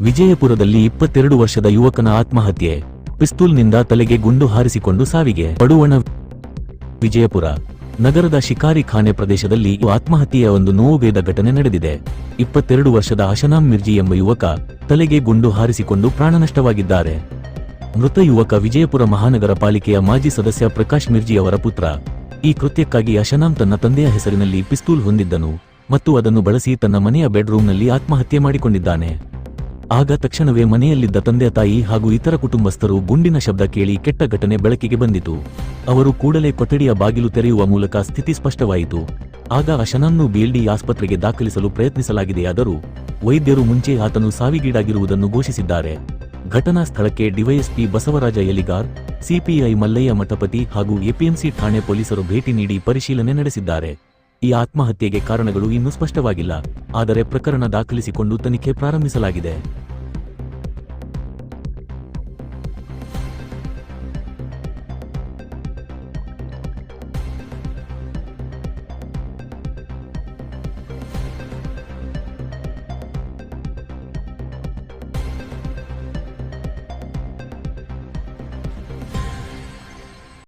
ವಿಜಯಪುರದಲ್ಲಿ ಇಪ್ಪತ್ತೆರಡು ವರ್ಷದ ಯುವಕನ ಆತ್ಮಹತ್ಯೆ. ಪಿಸ್ತೂಲ್ನಿಂದ ತಲೆಗೆ ಗುಂಡು ಹಾರಿಸಿಕೊಂಡು ಸಾವಿಗೆ. ಪಡುವಣ ವಿಜಯಪುರ ನಗರದ ಶಿಕಾರಿ ಖಾನೆ ಪ್ರದೇಶದಲ್ಲಿ ಆತ್ಮಹತ್ಯೆಯ ಒಂದು ನೋವುಗೈದ ಘಟನೆ ನಡೆದಿದೆ. ಇಪ್ಪತ್ತೆರಡು ವರ್ಷದ ಅಶನಾಮ್ ಮಿರ್ಜಿ ಎಂಬ ಯುವಕ ತಲೆಗೆ ಗುಂಡು ಹಾರಿಸಿಕೊಂಡು ಪ್ರಾಣನಷ್ಟವಾಗಿದ್ದಾರೆ ಮೃತ ಯುವಕ ವಿಜಯಪುರ ಮಹಾನಗರ ಪಾಲಿಕೆಯ ಮಾಜಿ ಸದಸ್ಯ ಪ್ರಕಾಶ್ ಮಿರ್ಜಿ ಅವರ ಪುತ್ರ. ಈ ಕೃತ್ಯಕ್ಕಾಗಿ ಅಶನಾಮ್ ತನ್ನ ತಂದೆಯ ಹೆಸರಿನಲ್ಲಿ ಪಿಸ್ತೂಲ್ ಹೊಂದಿದ್ದನು ಮತ್ತು ಅದನ್ನು ಬಳಸಿ ತನ್ನ ಮನೆಯ ಬೆಡ್ರೂಮ್ನಲ್ಲಿ ಆತ್ಮಹತ್ಯೆ ಮಾಡಿಕೊಂಡಿದ್ದಾನೆ. ಆಗ ತಕ್ಷಣವೇ ಮನೆಯಲ್ಲಿದ್ದ ತಂದೆ ತಾಯಿ ಹಾಗೂ ಇತರ ಕುಟುಂಬಸ್ಥರು ಗುಂಡಿನ ಶಬ್ದ ಕೇಳಿ ಕೆಟ್ಟ ಘಟನೆ ಬೆಳಕಿಗೆ ಬಂದಿತು. ಅವರು ಕೂಡಲೇ ಕೊಠಡಿಯ ಬಾಗಿಲು ತೆರೆಯುವ ಮೂಲಕ ಸ್ಥಿತಿ ಸ್ಪಷ್ಟವಾಯಿತು. ಆಗ ಅಶನನ್ನು ಬಿಎಲ್ಡಿ ಆಸ್ಪತ್ರೆಗೆ ದಾಖಲಿಸಲು ಪ್ರಯತ್ನಿಸಲಾಗಿದೆಯಾದರೂ ವೈದ್ಯರು ಮುಂಚೆ ಆತನು ಸಾವಿಗೀಡಾಗಿರುವುದನ್ನು ಘೋಷಿಸಿದ್ದಾರೆ. ಘಟನಾ ಸ್ಥಳಕ್ಕೆ ಡಿವೈಎಸ್ಪಿ ಬಸವರಾಜ ಯಲಿಗಾರ್ ಸಿಪಿಐ ಮಲ್ಲಯ್ಯ ಮಠಪತಿ ಹಾಗೂ ಎಪಿಎಂಸಿ ಠಾಣೆ ಪೊಲೀಸರು ಭೇಟಿ ನೀಡಿ ಪರಿಶೀಲನೆ ನಡೆಸಿದ್ದಾರೆ. ಈ ಆತ್ಮಹತ್ಯೆಗೆ ಕಾರಣಗಳು ಇನ್ನೂ ಸ್ಪಷ್ಟವಾಗಿಲ್ಲ ಆದರೆ ಪ್ರಕರಣ ದಾಖಲಿಸಿಕೊಂಡು ತನಿಖೆ ಪ್ರಾರಂಭಿಸಲಾಗಿದೆ.